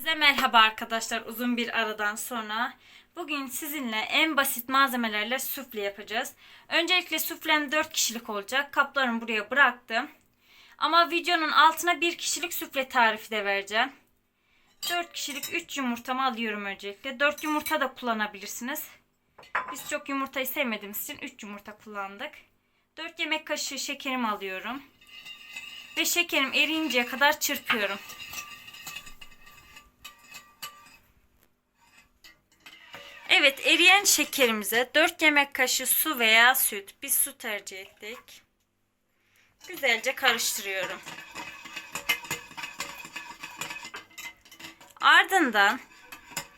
Hepinize merhaba arkadaşlar uzun bir aradan sonra. Bugün sizinle en basit malzemelerle sufle yapacağız. Öncelikle suflem 4 kişilik olacak. Kaplarımı buraya bıraktım. Ama videonun altına 1 kişilik sufle tarifi de vereceğim. 4 kişilik 3 yumurtamı alıyorum öncelikle. 4 yumurta da kullanabilirsiniz. Biz çok yumurtayı sevmediğimiz için 3 yumurta kullandık. 4 yemek kaşığı şekerimi alıyorum. Ve şekerim eriyinceye kadar çırpıyorum. Evet eriyen şekerimize 4 yemek kaşığı su veya süt. Biz su tercih ettik. Güzelce karıştırıyorum. Ardından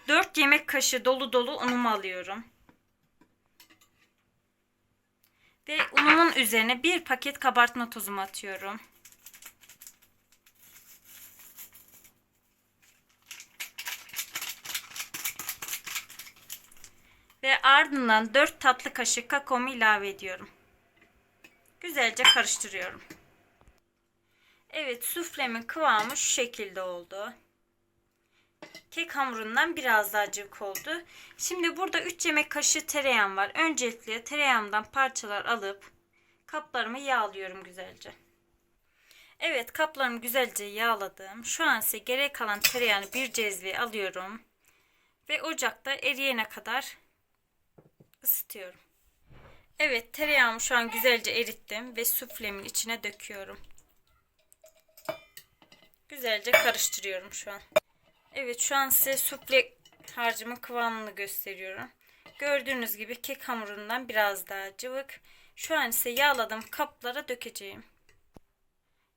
4 yemek kaşığı dolu dolu unumu alıyorum. Ve unumun üzerine bir paket kabartma tozumu atıyorum. Ve ardından 4 tatlı kaşık kakaomu ilave ediyorum. Güzelce karıştırıyorum. Evet suflemin kıvamı şu şekilde oldu. Kek hamurundan biraz daha cıvık oldu. Şimdi burada 3 yemek kaşığı tereyağım var. Öncelikle tereyağımdan parçalar alıp kaplarımı yağlıyorum güzelce. Evet kaplarımı güzelce yağladım. Şu an ise gerek kalan tereyağını bir cezveye alıyorum. Ve ocakta eriyene kadar ısıtıyorum. Evet tereyağımı şu an güzelce erittim ve suflemin içine döküyorum. Güzelce karıştırıyorum şu an. Evet şu an size sufle harcımın kıvamını gösteriyorum. Gördüğünüz gibi kek hamurundan biraz daha cıvık. Şu an ise yağladığım kaplara dökeceğim.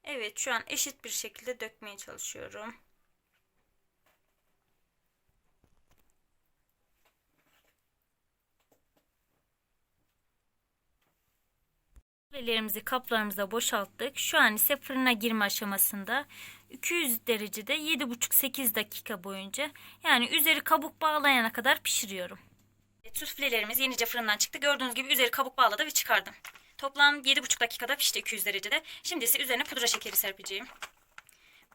Evet şu an eşit bir şekilde dökmeye çalışıyorum. Suflelerimizi kaplarımıza boşalttık. Şu an ise fırına girme aşamasında 200 derecede 7,5-8 dakika boyunca yani üzeri kabuk bağlayana kadar pişiriyorum. Suflelerimiz yenice fırından çıktı. Gördüğünüz gibi üzeri kabuk bağladı ve çıkardım. Toplam 7,5 dakikada pişti 200 derecede. Şimdi ise üzerine pudra şekeri serpeceğim.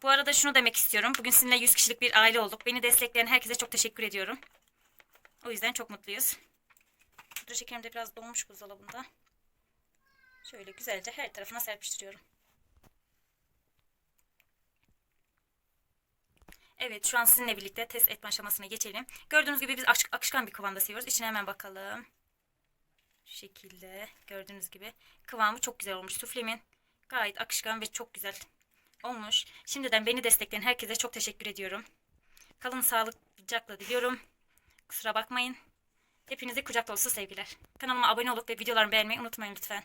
Bu arada şunu demek istiyorum. Bugün sizinle 100 kişilik bir aile olduk. Beni destekleyen herkese çok teşekkür ediyorum. O yüzden çok mutluyuz. Pudra şekerim de biraz donmuş buzdolabında. Şöyle güzelce her tarafına serpiştiriyorum. Evet şu an sizinle birlikte test etme aşamasına geçelim. Gördüğünüz gibi biz akış- akışkan bir kıvamda seviyoruz. İçine hemen bakalım. Şu şekilde gördüğünüz gibi kıvamı çok güzel olmuş. Suflemin gayet akışkan ve çok güzel olmuş. Şimdiden beni destekleyen herkese çok teşekkür ediyorum. Kalın sağlıcakla diliyorum. Kusura bakmayın. Hepinize kucak dolusu sevgiler. Kanalıma abone olup ve videolarımı beğenmeyi unutmayın lütfen.